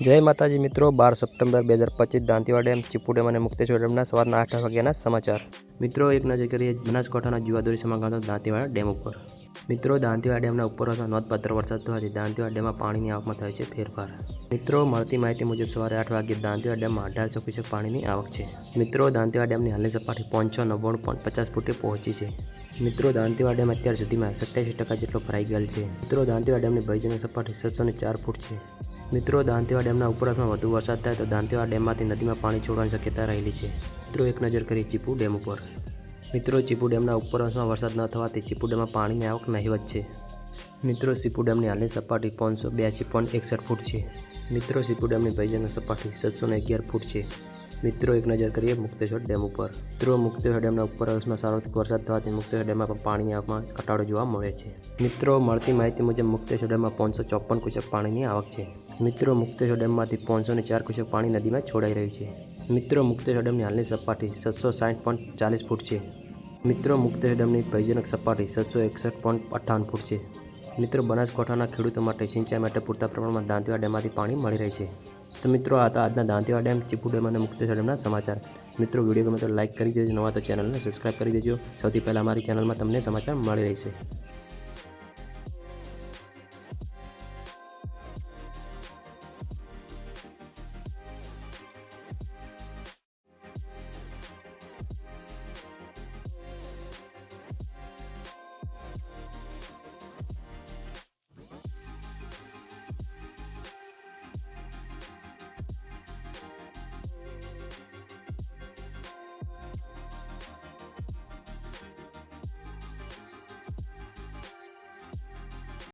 જય માતાજી મિત્રો, બાર સપ્ટેમ્બર બે હજાર પચીસ દાંતીવાડ ડેમ ચીપુ ડેમ અને મુક્તેશ્વર ડેમના સવારના આઠ વાગ્યાના સમાચાર. મિત્રો, એક નજર કરીએ બનાસકાંઠાના જુવાદોરી સમાગાતો દાંતીવાડા ડેમ ઉપર. મિત્રો, દાંતીવાડા ડેમના ઉપરવાસમાં નોંધપાત્ર વરસાદ થવાથી દાંતીવાડા ડેમમાં પાણીની આવકમાં થયો છે ફેરફાર. મિત્રો, મળતી માહિતી મુજબ સવારે આઠ વાગ્યે દાંતીવાડા ડેમમાં અઢારસો ક્યુસેક પાણીની આવક છે. મિત્રો, દાંતીવાડા ડેમની હાલની સપાટી પાંચસો નવ્વાણું પોઈન્ટ પચાસ ફૂટે પહોંચી છે. મિત્રો, દાંતીવાડા ડેમ અત્યાર સુધીમાં સત્યાસી ટકા જેટલો ભરાઈ ગયેલ છે. મિત્રો, દાંતીવાડા ડેમની ભયજનક સપાટી છસો ચાર ફૂટ છે. મિત્રો દાંતીવાડા ડેમના ઉપરવાસમાં વધુ વરસાદ થાય તો દાંતીવાડા ડેમમાંથી નદીમાં પાણી છોડવાની શક્યતા રહેલી છે. મિત્રો, એક નજર કરીએ ચીપુ ડેમ ઉપર. મિત્રો, ચીપુ ડેમના ઉપરવાસમાં વરસાદ ન થવાથી ચીપુ ડેમમાં પાણીની આવક નહીવત છે. મિત્રો સીપુ ડેમની હાલની સપાટી પાંચસો બ્યાસી પોઈન્ટ એકસઠ ફૂટ છે. મિત્રો સીપુ ડેમની ભયજનક સપાટી સાતસો ને અગિયાર ફૂટ છે. મિત્રો, એક નજર કરીએ મુક્તેશ્વર ડેમ ઉપર. મિત્રો, મુક્તેશ્વર ડેમના ઉપર વર્ષમાં સારો વરસાદ થવાથી મુક્તેશ્વર ડેમમાં પણ પાણીની આવકમાં ઘટાડો જોવા મળે છે. મિત્રો, મળતી માહિતી મુજબ મુક્તેશ્વર ડેમમાં પાંચસો ચોપન કુશક પાણીની આવક છે. મિત્રો, મુક્તેશ્વર ડેમમાંથી પાંચસો ને ચાર ક્યુસેક પાણી નદીમાં છોડાઈ રહ્યું છે. મિત્રો, મુક્તેશ્વર ડેમની હાલની સપાટી સાતસો સાઠ પોઈન્ટ ચાલીસ ફૂટ છે. મિત્રો, મુક્તેશ્વર ડેમની ભયજનક સપાટી સાતસો એકસઠ પોઈન્ટ અઠ્ઠાવન ફૂટ છે. મિત્રો, બનાસકાંઠાના ખેડૂતો માટે સિંચાઈ માટે પૂરતા પ્રમાણમાં દાંતીવા ડેમમાંથી પાણી મળી રહે છે. તો મિત્રો, આ હતા આજના દાંતીવા ડેમ, ચીપુ ડેમ અને મુક્તેશ્વર ડેમના સમાચાર. મિત્રો, વીડિયો ગમે તો લાઇક કરી દેજો, નવા તો ચેનલને સબસ્ક્રાઇબ કરી દેજો. સૌથી પહેલાં અમારી ચેનલમાં તમને સમાચાર મળી રહેશે.